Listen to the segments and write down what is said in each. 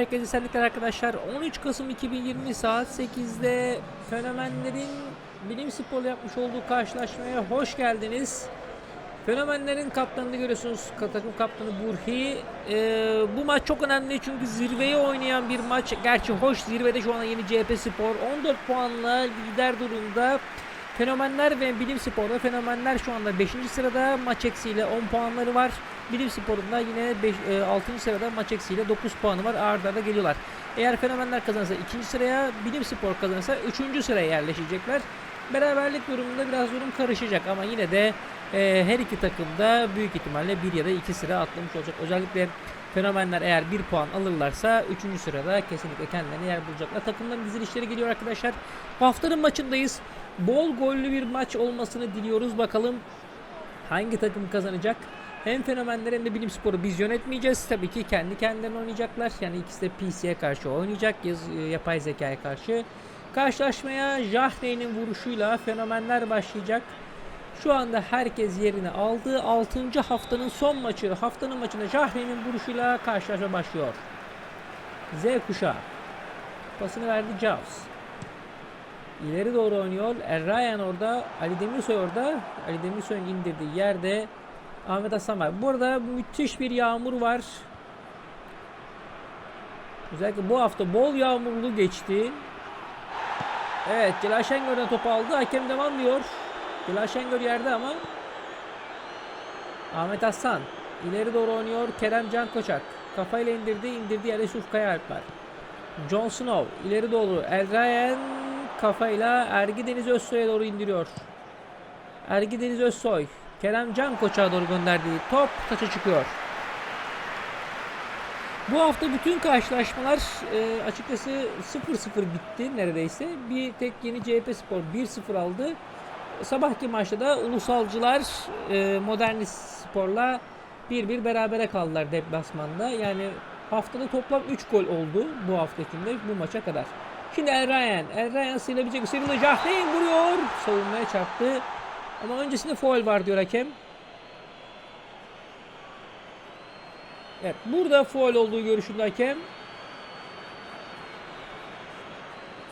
Herkese esenlikler arkadaşlar. 13 Kasım 2020 saat 8'de Fenomenlerin bilim sporla yapmış olduğu karşılaşmaya hoş geldiniz. Fenomenlerin kaptanını görüyorsunuz. Takım kaptanı Burhi. Ee, bu maç çok önemli çünkü zirveyi oynayan bir maç. Gerçi hoş zirvede şu anda yeni CHP Spor 14 puanla lider durumda. Fenomenler ve Bilim Spor'da Fenomenler şu anda 5. sırada maç eksiğiyle 10 puanları var. Bilim Spor'un da yine 5, 6. sırada maç eksiğiyle 9 puanı var. Arda arda geliyorlar. Eğer Fenomenler kazanırsa 2. sıraya, Bilim Spor kazanırsa 3. sıraya yerleşecekler. Beraberlik durumunda biraz durum karışacak ama yine de e, her iki takım da büyük ihtimalle bir ya da iki sıra atlamış olacak. Özellikle Fenomenler eğer bir puan alırlarsa 3. sırada kesinlikle kendilerine yer bulacaklar. Takımların dizilişleri geliyor arkadaşlar. Bu haftanın maçındayız. Bol gollü bir maç olmasını diliyoruz. Bakalım hangi takım kazanacak? Hem fenomenler hem de bilim sporu biz yönetmeyeceğiz. Tabii ki kendi kendilerine oynayacaklar. Yani ikisi de PC'ye karşı oynayacak. E, yapay zekaya karşı. Karşılaşmaya Jahreyn'in vuruşuyla fenomenler başlayacak. Şu anda herkes yerini aldı. 6. haftanın son maçı. Haftanın maçında Jahreyn'in vuruşuyla karşılaşma başlıyor. Z kuşağı. Pasını verdi Jaws. İleri doğru oynuyor. Errayan orada. Ali Demirsoy orada. Ali Demirsoy'un indirdiği yerde Ahmet Hasan var. Burada müthiş bir yağmur var. Özellikle bu hafta bol yağmurlu geçti. Evet Celal Şengör'den topu aldı. Hakem devam diyor. Celal Şengör yerde ama Ahmet Hasan ileri doğru oynuyor. Kerem Can Koçak kafayla indirdi. indirdiği yerde Yusuf Kayaalp var. John Snow ileri doğru. El Ryan kafayla Ergi Deniz Özsoy'a doğru indiriyor. Ergi Deniz Özsoy Kerem Can Koçak'a doğru gönderdiği top taça çıkıyor. Bu hafta bütün karşılaşmalar e, açıkçası 0-0 bitti neredeyse. Bir tek yeni CHP Spor 1-0 aldı. Sabahki maçta da Ulusalcılar e, Modernist Spor'la 1-1 berabere kaldılar deplasmanda. Yani haftada toplam 3 gol oldu bu hafta içinde bu maça kadar. Şimdi Errayan. Errayan sıyrılabilecek. Sıyrıldı. Jahreyn vuruyor. Savunmaya çarptı. Ama öncesinde foul var diyor hakem. Evet. Burada foul olduğu görüşünde hakem.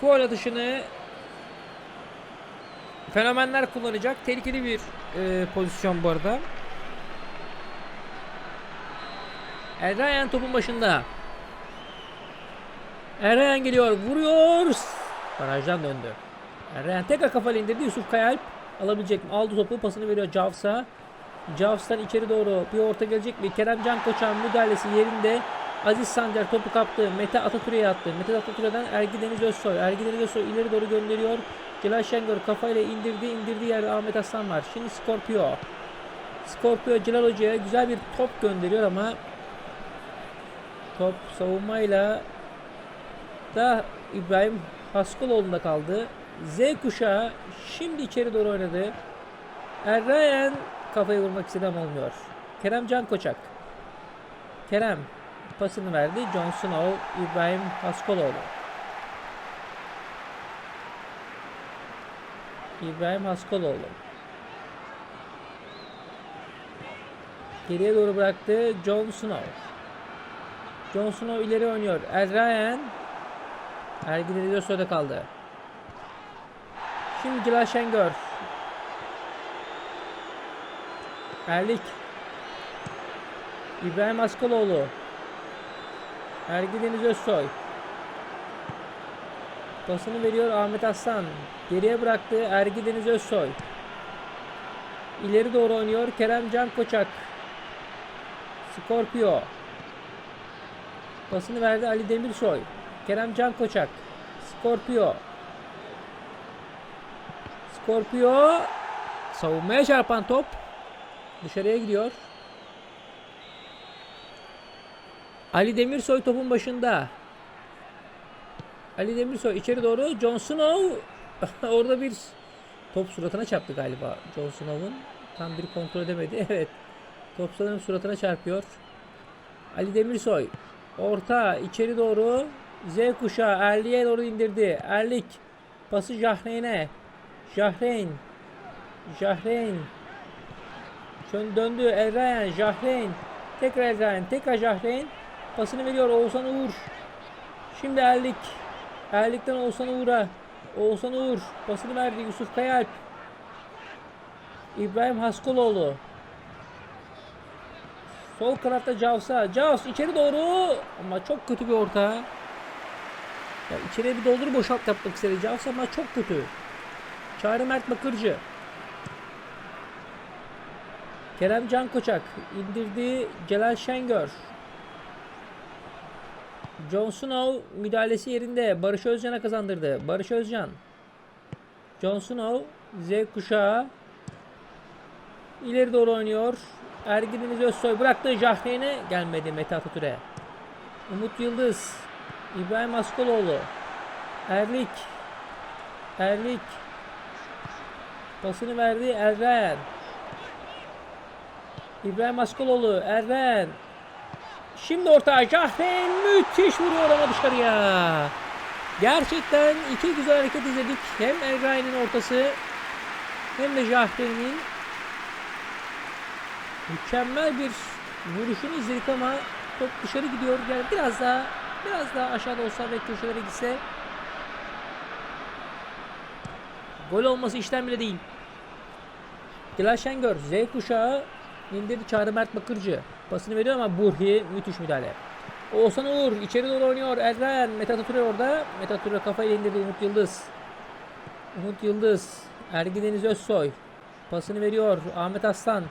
Foul atışını fenomenler kullanacak. Tehlikeli bir e, pozisyon bu arada. Errayan topun başında. Errayan geliyor. Vuruyor. Barajdan döndü. Errayan tekrar kafayla indirdi. Yusuf Kayalp alabilecek mi? Aldı topu. Pasını veriyor Javs'a. Javs'tan içeri doğru bir orta gelecek mi? Kerem Can Koçan müdahalesi yerinde. Aziz Sancar topu kaptı. Mete Atatürk'e attı. Mete Atatürk'den Ergi Deniz Özsoy. Ergi Deniz Özsoy ileri doğru gönderiyor. Celal Şengör kafayla indirdi. indirdiği yerde Ahmet Aslan var. Şimdi Scorpio. Scorpio Celal Hoca'ya güzel bir top gönderiyor ama top savunmayla da İbrahim Haskoloğlu'nda kaldı. Z kuşağı şimdi içeri doğru oynadı. Errayan kafayı vurmak istedi ama olmuyor. Kerem Can Koçak. Kerem pasını verdi. John Snow, İbrahim Haskoloğlu. İbrahim Haskoloğlu. Geriye doğru bıraktı. John Snow. John Snow ileri oynuyor. Errayan Ergin Ediyorsoy'da kaldı. Şimdi Celal Şengör. Erlik. İbrahim Askaloğlu. Ergin Deniz Özsoy. Pasını veriyor Ahmet Aslan. Geriye bıraktı Ergin Deniz Özsoy. İleri doğru oynuyor Kerem Can Koçak. Scorpio. Pasını verdi Ali Demirsoy. Kerem Can Koçak. Scorpio. Scorpio. Savunmaya çarpan top. Dışarıya gidiyor. Ali Demirsoy topun başında. Ali Demirsoy içeri doğru. John Snow. Orada bir top suratına çarptı galiba John Snow'un. Tam bir kontrol edemedi. Evet. Top sanırım suratına çarpıyor. Ali Demirsoy. Orta içeri doğru. Z kuşağı Erlik'e doğru indirdi. Erlik pası Jahreyn'e. Jahreyn. Jahreyn. Döndü Elrayan. Jahreyn. Tekrar Elrayan. Tekrar Jahreyn. Pasını veriyor Oğuzhan Uğur. Şimdi Erlik. Erlik'ten Oğuzhan Uğur'a. Oğuzhan Uğur pasını verdi Yusuf Kayalp. İbrahim Haskoloğlu. Sol kanatta Cavs'a. Cavs içeri doğru. Ama çok kötü bir orta. Ya içeriye bir doldur boşalt yapmak istedi Cavs ama çok kötü. Çağrı Mert Bakırcı. Kerem Can Koçak indirdi Celal Şengör. John Snow müdahalesi yerinde. Barış Özcan'a kazandırdı. Barış Özcan. John Snow Z kuşağı ileri doğru oynuyor. Ergin Özsoy bıraktı Jahreyn'e gelmedi Mete Atatürk'e. Umut Yıldız. İbrahim Askoloğlu. Erlik. Erlik. Pasını verdi Erren. İbrahim Askoloğlu. Erren. Şimdi orta Jahreyn müthiş vuruyor ama dışarıya. Gerçekten iki güzel hareket izledik. Hem Erren'in ortası hem de Jahreyn'in mükemmel bir vuruşunu izledik ama top dışarı gidiyor. Yani biraz daha biraz daha aşağıda olsa ve köşelere gitse gol olması işten bile değil. Dilay Şengör Z kuşağı indirdi Çağrı Mert Bakırcı. Pasını veriyor ama Burhi müthiş müdahale. Oğuzhan Uğur içeri doğru oynuyor. Erren Mete Atatürk orada. Mete Atatürk'e kafayla indirdi Umut Yıldız. Umut Yıldız. Ergin Deniz Özsoy. Pasını veriyor. Ahmet Aslan.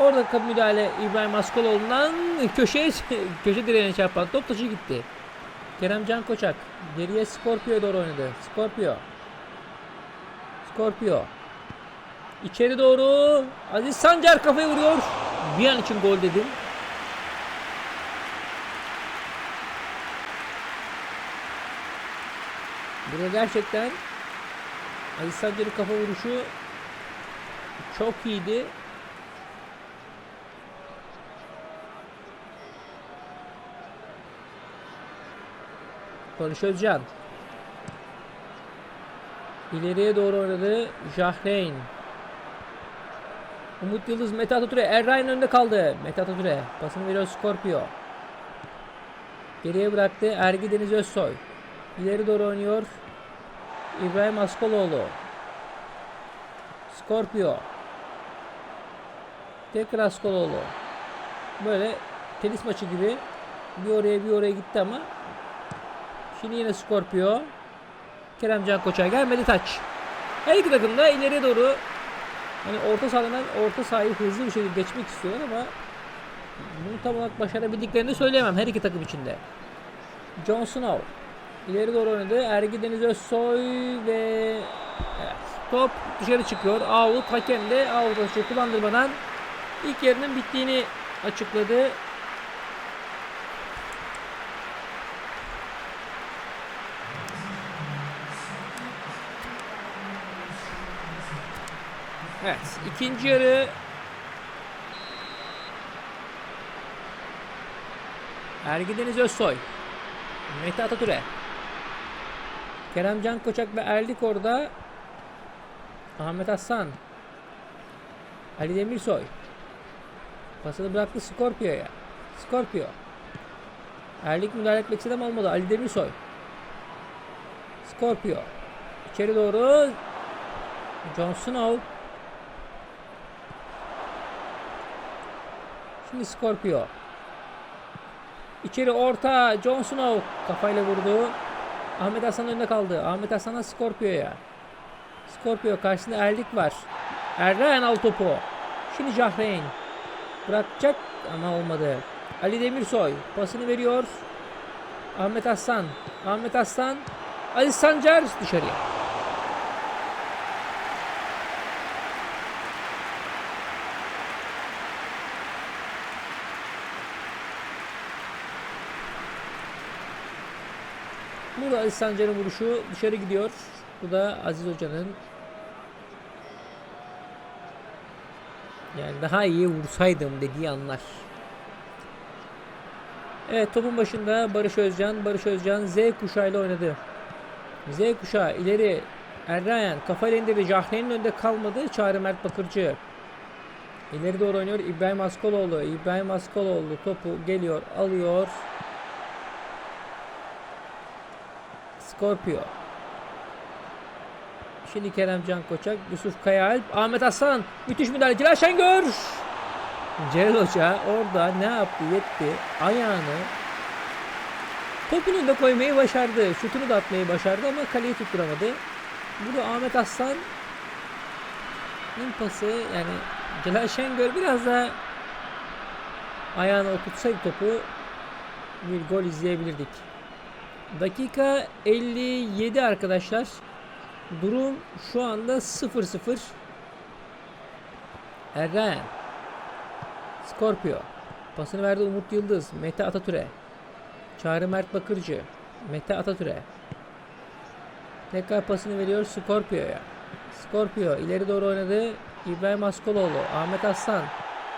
Orada kapı müdahale İbrahim Askoloğlu'ndan köşeye köşe direğine çarpan top taşı gitti. Kerem Can Koçak geriye Scorpio'ya doğru oynadı. Scorpio. Scorpio. İçeri doğru Aziz Sancar kafayı vuruyor. Bir an için gol dedim. Burada gerçekten Aziz Sancar'ın kafa vuruşu çok iyiydi. Barış Özcan. İleriye doğru oynadı. Jahreyn. Umut Yıldız, Mete Atatürk'e. Errain önünde kaldı. Mete Atatürk'e. Pasını veriyor Scorpio. Geriye bıraktı. Ergi Deniz Özsoy. İleri doğru oynuyor. İbrahim Askoloğlu. Scorpio. Tekrar Askoloğlu. Böyle tenis maçı gibi bir oraya bir oraya gitti ama Şimdi yine Scorpio. Kerem Can Koç'a gelmedi taç. Her iki takım da ileriye doğru hani orta sahadan orta sahayı hızlı bir şekilde geçmek istiyorlar ama bunu tam olarak başarabildiklerini söyleyemem her iki takım içinde. John Snow ileri doğru oynadı. Ergi Deniz Özsoy ve evet, top dışarı çıkıyor. Out hakem de out atışı kullandırmadan ilk yarının bittiğini açıkladı. Evet, ikinci yarı. Ergi Deniz Özsoy. Mete Atatürk'e. Kerem Can Koçak ve Erlik orada Ahmet Aslan. Ali Demirsoy. Pasını bıraktı Scorpio'ya Scorpio Erlik müdahale etmek istedi ama olmadı. Ali Demirsoy. Scorpio İçeri doğru. John Snow Şimdi Scorpio. İçeri orta Jon Snow kafayla vurdu. Ahmet Hasan önünde kaldı. Ahmet Hasan'a Scorpio'ya. Scorpio karşısında Erlik var. Erren al topu. Şimdi Jahreyn. Bırakacak ama olmadı. Ali Demirsoy pasını veriyor. Ahmet Aslan. Ahmet Aslan. Ali Sancar dışarıya. Burada Aziz Sancar'ın vuruşu dışarı gidiyor. Bu da Aziz Hoca'nın yani daha iyi vursaydım dediği anlar. Evet topun başında Barış Özcan. Barış Özcan Z kuşağıyla oynadı. Z kuşağı ileri Errayan kafayla indirdi. Jahreyn'in önünde kalmadı. Çağrı Mert Bakırcı. İleri doğru oynuyor. İbrahim Askoloğlu. İbrahim Askoloğlu topu geliyor. Alıyor. Scorpio. Şimdi Kerem Can Koçak, Yusuf Kayaalp, Ahmet Aslan. Müthiş müdahale. Celal Şengör. Celal Hoca orada ne yaptı? Yetti. Ayağını topunu da koymayı başardı. Şutunu da atmayı başardı ama kaleyi tutturamadı. Burada Ahmet Aslan pası yani Celal Şengör biraz da ayağına oturtsaydı topu bir gol izleyebilirdik. Dakika 57 arkadaşlar. Durum şu anda 0-0. Erren. Scorpio. Pasını verdi Umut Yıldız. Mete Atatürk'e. Çağrı Mert Bakırcı. Mete Atatürk'e. Tekrar pasını veriyor Scorpio'ya. Scorpio ileri doğru oynadı. İbrahim Askoloğlu. Ahmet Aslan.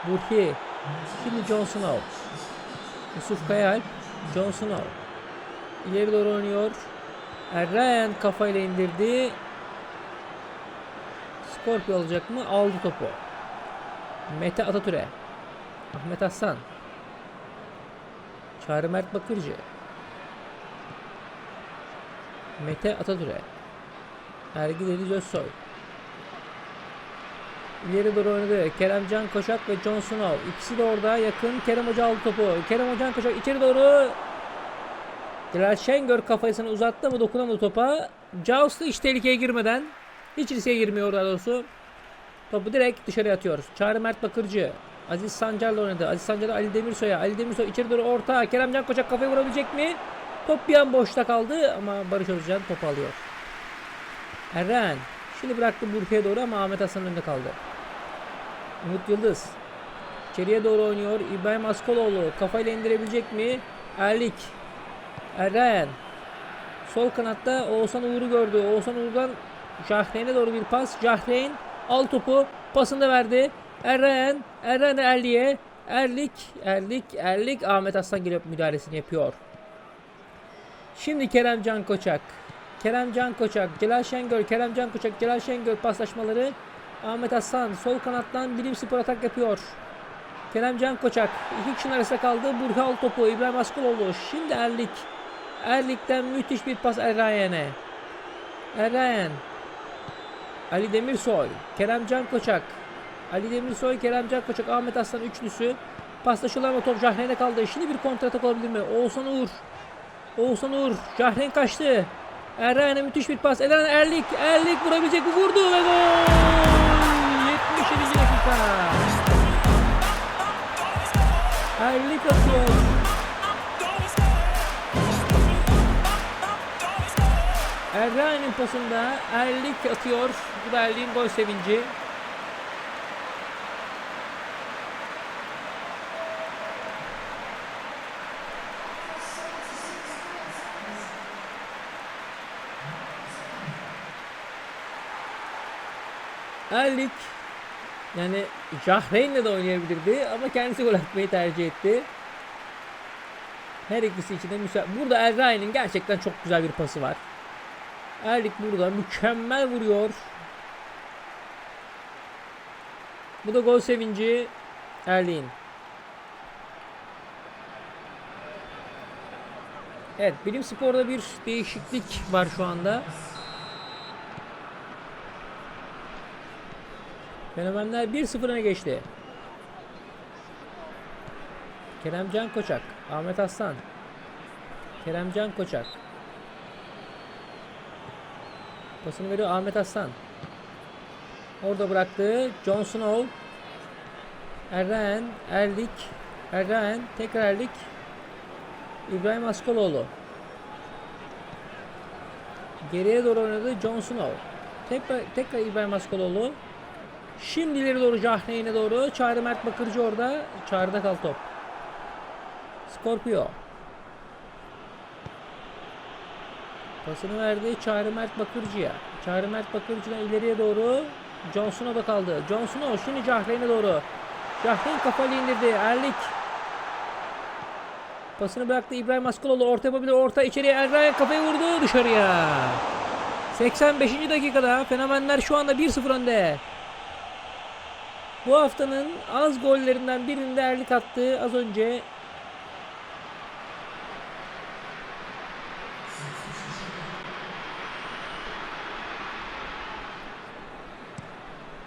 Burki. Şimdi John. Yusuf Kayalp. John Snow. İleri doğru oynuyor. Errayan kafayla indirdi. Scorpio alacak mı? Aldı topu. Mete Atatürk'e. Ahmet Aslan. Çağrı Mert Bakırcı. Mete Atatürk'e. Ergin Deniz Özsoy. İleri doğru oynadı. Kerem Can Koşak ve John Snow. İkisi de orada yakın. Kerem Hoca aldı topu. Kerem Hoca Koşak içeri doğru. Celal Şengör kafasını uzattı mı dokunamadı topa. Jaws da hiç tehlikeye girmeden hiç riske girmiyor daha doğrusu. Topu direkt dışarıya atıyor. Çağrı Mert Bakırcı. Aziz Sancar'la oynadı. Aziz Sancar'la Ali Demirsoy'a. Ali Demirsoy içeri doğru orta. Kerem Can Koçak kafayı vurabilecek mi? Top bir an boşta kaldı ama Barış Özcan topu alıyor. Eren. Şimdi bıraktı Burki'ye doğru ama Ahmet Hasan'ın önünde kaldı. Umut Yıldız. İçeriye doğru oynuyor. İbrahim Askoloğlu. Kafayla indirebilecek mi? Erlik. Eren. Sol kanatta Oğuzhan Uğur'u gördü. Oğuzhan Uğur'dan Jahreyn'e doğru bir pas. Jahreyn al topu. Pasını da verdi. Eren. Eren Erlik'e. Erlik. Erlik. Erlik. Ahmet Aslan gelip müdahalesini yapıyor. Şimdi Kerem Can Koçak. Kerem Can Koçak. Celal Şengör. Kerem Can Koçak. Celal Şengör paslaşmaları. Ahmet Aslan sol kanattan bilim spor atak yapıyor. Kerem Can Koçak. iki kişinin arasında kaldı. Burhal topu. İbrahim Askıloğlu. Şimdi Erlik. Erlik'ten müthiş bir pas Errayen'e. Errayen. Ali Demirsoy. Kerem Can Koçak. Ali Demirsoy, Kerem Can Koçak, Ahmet Aslan üçlüsü. Paslaşıyorlar top Jahreyn'e kaldı. Şimdi bir kontratak olabilir mi? Oğuzhan Uğur. Oğuzhan Uğur. Jahreyn kaçtı. Errayen'e müthiş bir pas. Eren Erlik. Erlik vurabilecek mi? Vurdu ve gol! 77. dakika. Erlik atıyor. Errayen'in pasında Erlik atıyor. Bu da Erlik'in gol sevinci. Erlik yani Jahreyn'le de oynayabilirdi ama kendisi gol atmayı tercih etti. Her ikisi için de müsait. Burada Errayen'in gerçekten çok güzel bir pası var. Erlik burada mükemmel vuruyor. Bu da gol sevinci Erlik'in. Evet, bilim sporda bir değişiklik var şu anda. Fenomenler 1-0 öne geçti. Keremcan Koçak, Ahmet Aslan. Keremcan Koçak. Pasını veriyor Ahmet Aslan. Orada bıraktı. John Snow. Erren, Erlik. Erren, tekrar Erlik. İbrahim Askoloğlu. Geriye doğru oynadı John Snow. Tekrar, tekrar İbrahim Askoloğlu. Şimdi ileri doğru Cahreyn'e doğru. Çağrı Mert Bakırcı orada. Çağrı'da kal top. Scorpio. Pasını verdi Çağrı Mert Bakırcı'ya. Çağrı Mert Bakırcı'dan ileriye doğru. Johnson'a da kaldı. Johnson'a şimdi Cahreyn'e doğru. Cahreyn kafayla indirdi. Erlik. Pasını bıraktı İbrahim Askoloğlu. Orta yapabilir. Orta içeriye Errayan kafayı vurdu dışarıya. 85. dakikada Fenomenler şu anda 1-0 önde. Bu haftanın az gollerinden birinde Erlik attı. Az önce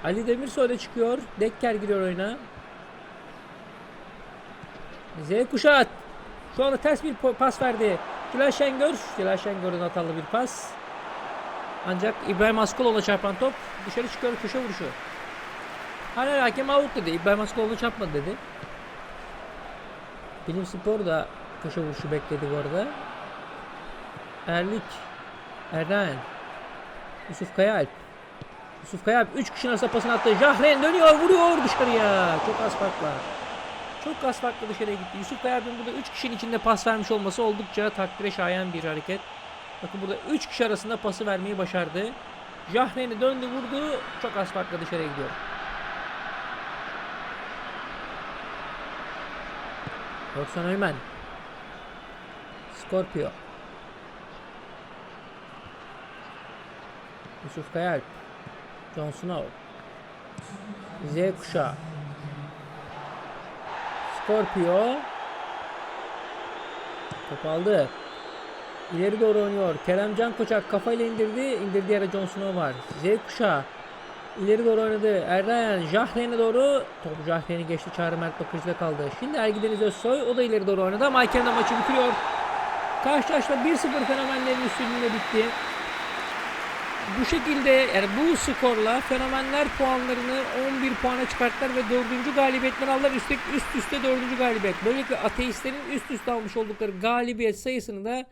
Ali Demirsoy çıkıyor. Dekker giriyor oyuna. Z kuşat. Şu anda ters bir pas verdi. Celal Şengör. Celal Şengör'ün hatalı bir pas. Ancak İbrahim Askoloğlu'na çarpan top dışarı çıkıyor köşe vuruşu. Hala hakem out dedi. İbrahim Askoloğlu çarpmadı dedi. Bilim Spor da köşe vuruşu bekledi bu arada. Erlik. Erden. Yusuf Kayaalp. Yusuf Kayaalp 3 kişinin arasında pasını attı. Jahren dönüyor vuruyor dışarıya. Çok az farkla. Çok az farklı dışarıya gitti. Yusuf Kayaalp'in burada 3 kişinin içinde pas vermiş olması oldukça takdire şayan bir hareket. Bakın burada 3 kişi arasında pası vermeyi başardı. Jahren'i döndü vurdu. Çok az farkla dışarıya gidiyor. Yoksa Öymen. Scorpio. Yusuf Kayalp. Jon Snow. Z kuşağı. Scorpio. Top aldı. İleri doğru oynuyor. Keremcan Koçak kafayla indirdi. İndirdiği yere Jon Snow var. Z kuşağı. İleri doğru oynadı. Erdayan Jahren'e doğru. Top Jahren'i geçti. Çağrı Mert Bakırcı'da kaldı. Şimdi Ergideniz Özsoy. O da ileri doğru oynadı ama Ayker'in de maçı bitiriyor. Karşılaşma 1-0 fenomenlerin üstünlüğüyle bitti. Bu şekilde yani bu skorla fenomenler puanlarını 11 puana çıkarttılar ve 4. galibiyetler aldılar. Üstelik üst üste 4. galibiyet. Böylelikle ateistlerin üst üste almış oldukları galibiyet sayısını da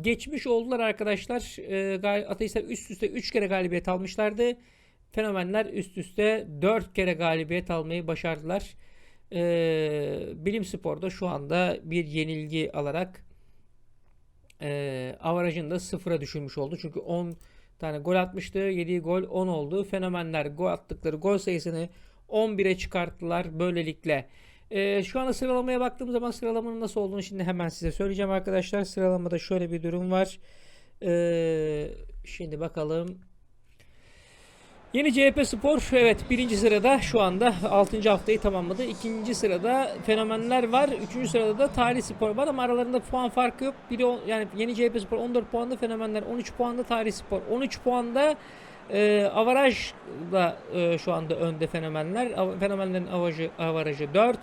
geçmiş oldular arkadaşlar. Ee, ateistler üst üste 3 kere galibiyet almışlardı. Fenomenler üst üste 4 kere galibiyet almayı başardılar. Ee, Bilim Spor'da şu anda bir yenilgi alarak e, avarajını da sıfıra düşürmüş oldu. Çünkü 10 tane gol atmıştı. Yediği gol 10 oldu. Fenomenler gol attıkları gol sayısını 11'e çıkarttılar böylelikle. Ee, şu anda sıralamaya baktığım zaman sıralamanın nasıl olduğunu şimdi hemen size söyleyeceğim arkadaşlar. Sıralamada şöyle bir durum var. Ee, şimdi bakalım. Yeni CHP Spor evet birinci sırada şu anda 6. haftayı tamamladı. İkinci sırada Fenomenler var. Üçüncü sırada da Tarih Spor var ama aralarında puan farkı yok. Biri yani Yeni CHP Spor 14 puanda Fenomenler 13 puanda Tarih Spor 13 puanda e, avarajla e, şu anda önde Fenomenler. Fenomenlerin avarajı, avarajı 4.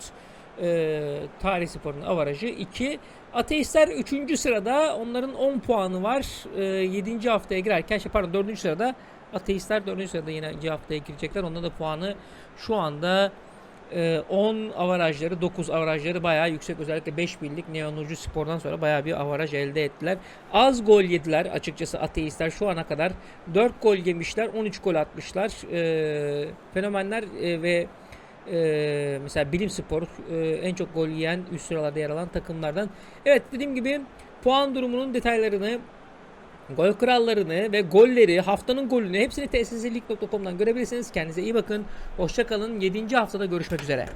E, Tarih Spor'un avarajı 2. Ateistler 3. sırada. Onların 10 puanı var. E, 7. haftaya girerken şey pardon 4. sırada Ateistler 4. sırada yine haftaya girecekler. Onların da puanı şu anda e, 10 avarajları, 9 avarajları bayağı yüksek. Özellikle 5 birlik Neonucu Spor'dan sonra bayağı bir avaraj elde ettiler. Az gol yediler açıkçası ateistler şu ana kadar. 4 gol yemişler, 13 gol atmışlar. E, fenomenler e, ve e, mesela Bilim Spor e, en çok gol yiyen üst sıralarda yer alan takımlardan. Evet dediğim gibi puan durumunun detaylarını Gol krallarını ve golleri, haftanın golünü hepsini tsizlik.com'dan görebilirsiniz. Kendinize iyi bakın. Hoşça kalın. 7. haftada görüşmek üzere.